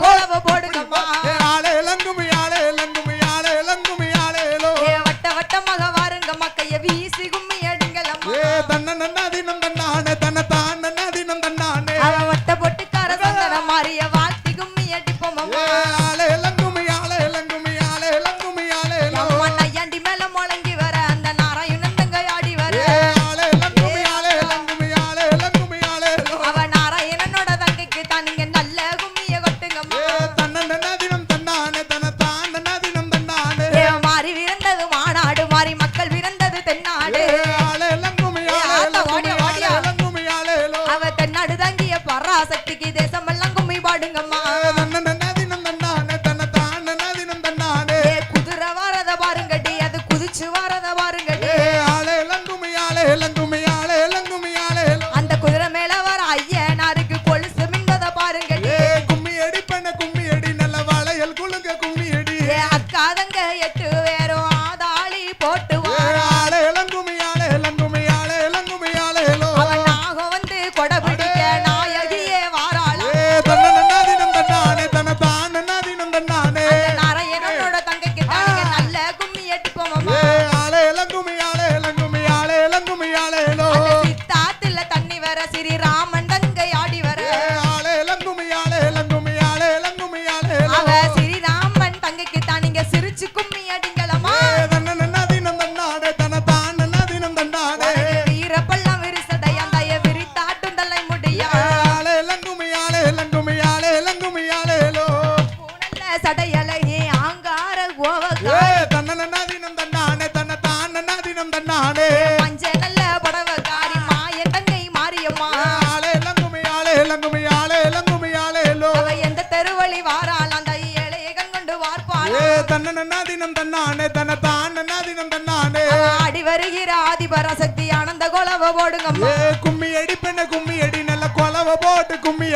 போடுங்கம்மா. langa எலையே ஆங்கார கோவகா தன்னன்னாதீனம் தன்னானே தன்ன தானன்னாதீனம் தன்னானே. பஞ்ச நல்ல படவகாரி மாய தங்கை மாரியம்மா. ஆளே இளங்குமி ஆளே இளங்குமி ஆளே இளங்குமி ஆளே லோ அவ எந்த தெருவழி வாரால் அந்த இலையகன் கொண்டு வார்ப்பாள். ஏ தன்னன்னாதீனம் தன்னானே தன்ன தானன்னாதீனம் தன்னானே ஆடி வருகிற ஆதிபராசக்தி ஆனந்த கோலவ போடுங்கம்மா. ஏ கும்மி அடி பெண்ண கும்மி அடி நல்ல கோலவ போட்டு கும்மி